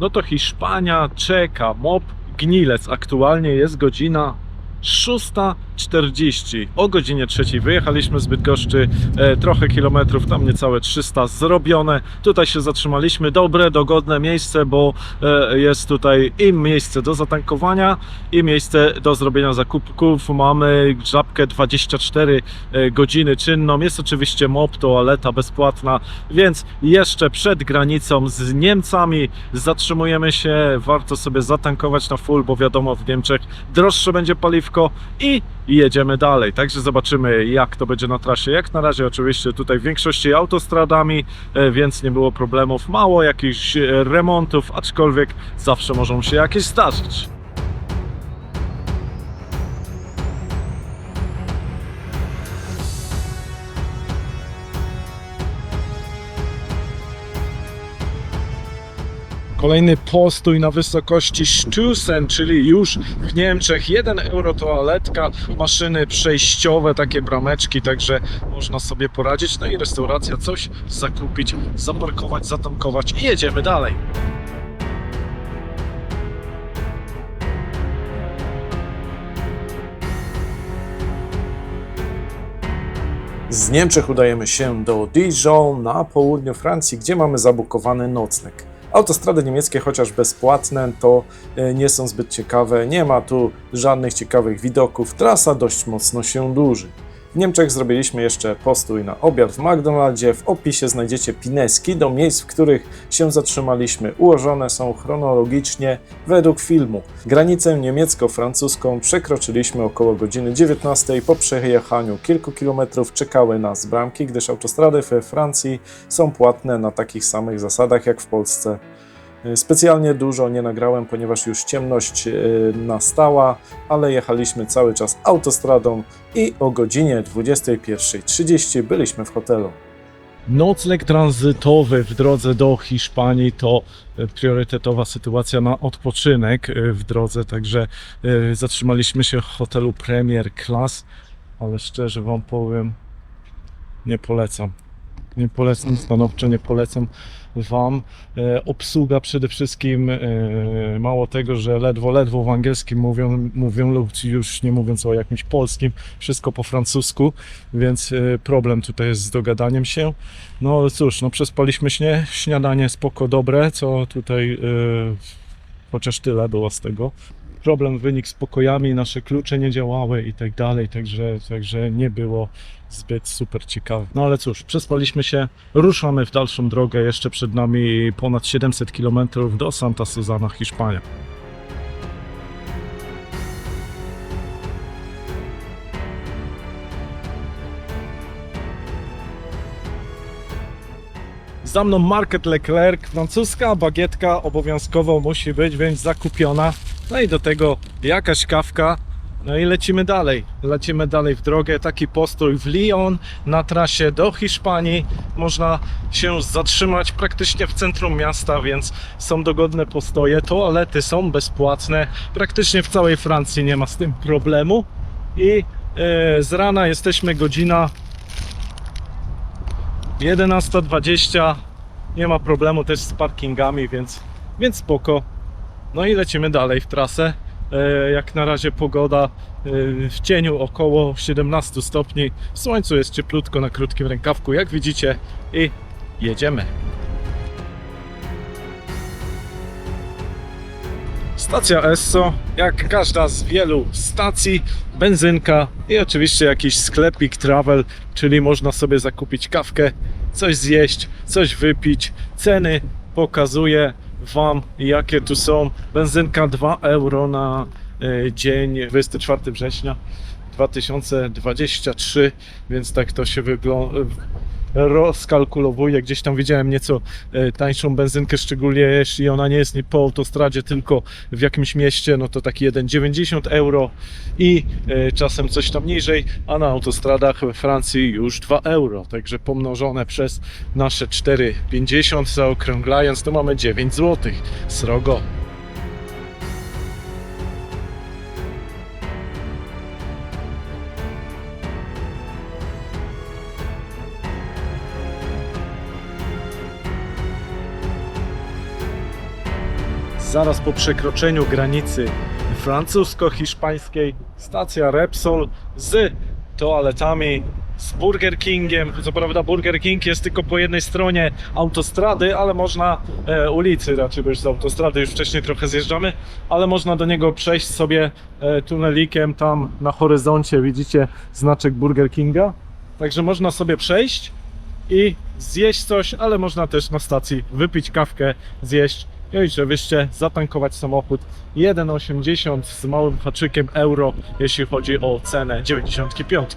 no to Hiszpania czeka. MOP Gnilec. Aktualnie jest godzina 6.40. O godzinie trzeciej wyjechaliśmy z Bydgoszczy, e, trochę kilometrów, tam niecałe 300 zrobione. Tutaj się zatrzymaliśmy, dobre, dogodne miejsce, bo e, jest tutaj i miejsce do zatankowania, i miejsce do zrobienia zakupków. Mamy żabkę 24 e, godziny czynną. Jest oczywiście MOP, toaleta bezpłatna, więc jeszcze przed granicą z Niemcami zatrzymujemy się. Warto sobie zatankować na full, bo wiadomo, w Niemczech droższe będzie paliwko i jedziemy dalej. Także zobaczymy, jak to będzie na trasie. Jak na razie, oczywiście, tutaj w większości autostradami, e, więc nie było problemów. Mało jakichś e, remontów, aczkolwiek zawsze mogą się jakieś zdarzyć. Kolejny postój na wysokości Stusen, czyli już w Niemczech 1 euro toaletka, maszyny przejściowe, takie brameczki, także można sobie poradzić. No i restauracja, coś zakupić, zaparkować, zatankować i jedziemy dalej. Z Niemczech udajemy się do Dijon na południu Francji, gdzie mamy zabukowany nocleg. Autostrady niemieckie, chociaż bezpłatne, to e, nie są zbyt ciekawe. Nie ma tu żadnych ciekawych widoków. Trasa dość mocno się dłuży. W Niemczech zrobiliśmy jeszcze postój na obiad w McDonaldzie. W opisie znajdziecie pineski do miejsc, w których się zatrzymaliśmy. Ułożone są chronologicznie według filmu. Granicę niemiecko-francuską przekroczyliśmy około godziny 19. Po przejechaniu kilku kilometrów czekały nas bramki, gdyż autostrady we Francji są płatne na takich samych zasadach jak w Polsce. Specjalnie dużo nie nagrałem, ponieważ już ciemność e, nastała, ale jechaliśmy cały czas autostradą i o godzinie 21.30 byliśmy w hotelu. Nocleg tranzytowy w drodze do Hiszpanii to e, priorytetowa sytuacja na odpoczynek e, w drodze, także zatrzymaliśmy się w hotelu Premier Class, ale szczerze Wam powiem, nie polecam. Nie polecam, stanowczo nie polecam Wam. E, obsługa przede wszystkim, e, mało tego, że ledwo, ledwo w angielskim mówią, mówią lub już nie mówiąc o jakimś polskim, wszystko po francusku, więc e, problem tutaj jest z dogadaniem się. No cóż, no przespaliśmy się, śniadanie spoko dobre, co tutaj chociaż tyle było z tego. Problem wynikł z pokojami, nasze klucze nie działały i tak dalej, także, także nie było zbyt super ciekawe. No ale cóż, przespaliśmy się, ruszamy w dalszą drogę, jeszcze przed nami ponad 700 km do Santa Susana, Hiszpania. Za mną Market Leclerc, francuska bagietka obowiązkowo musi być, więc zakupiona. No i do tego jakaś kawka. No i lecimy dalej. Lecimy dalej w drogę. Taki postój w Lyon na trasie do Hiszpanii. Można się zatrzymać praktycznie w centrum miasta, więc są dogodne postoje. Toalety są bezpłatne. Praktycznie w całej Francji nie ma z tym problemu. I e, z rana jesteśmy godzina 11.20 nie ma problemu też z parkingami, więc, więc spoko. No i lecimy dalej w trasę. E, Jak na razie pogoda e, w cieniu około 17 stopni. W słońcu jest cieplutko na krótkim rękawku, jak widzicie. I jedziemy. Stacja Esso, jak każda z wielu stacji, benzynka i oczywiście jakiś sklepik travel, czyli można sobie zakupić kawkę, coś zjeść, coś wypić. Ceny pokazuję Wam, jakie tu są. Benzynka 2 euro na e, dzień 24 września 2023, więc tak to się wygląda rozkalkulowuje. Gdzieś tam widziałem nieco e, tańszą benzynkę, szczególnie jeśli ona nie jest po autostradzie, tylko w jakimś mieście, no to taki 1,90 euro i e, czasem coś tam niżej, a na autostradach we Francji już 2 euro. Także pomnożone przez nasze 4,50 zaokrąglając, to mamy 9 zł. Srogo. Zaraz po przekroczeniu granicy francusko-hiszpańskiej stacja Repsol z toaletami, z Burger Kingiem. Co prawda Burger King jest tylko po jednej stronie autostrady, ale można e, ulicy raczej, bo z autostrady już wcześniej trochę zjeżdżamy, ale można do niego przejść sobie e, tunelikiem tam na horyzoncie widzicie znaczek Burger Kinga. Także można sobie przejść i zjeść coś, ale można też na stacji wypić kawkę, zjeść i oczywiście zatankować samochód 1,80 z małym haczykiem euro, jeśli chodzi o cenę 95.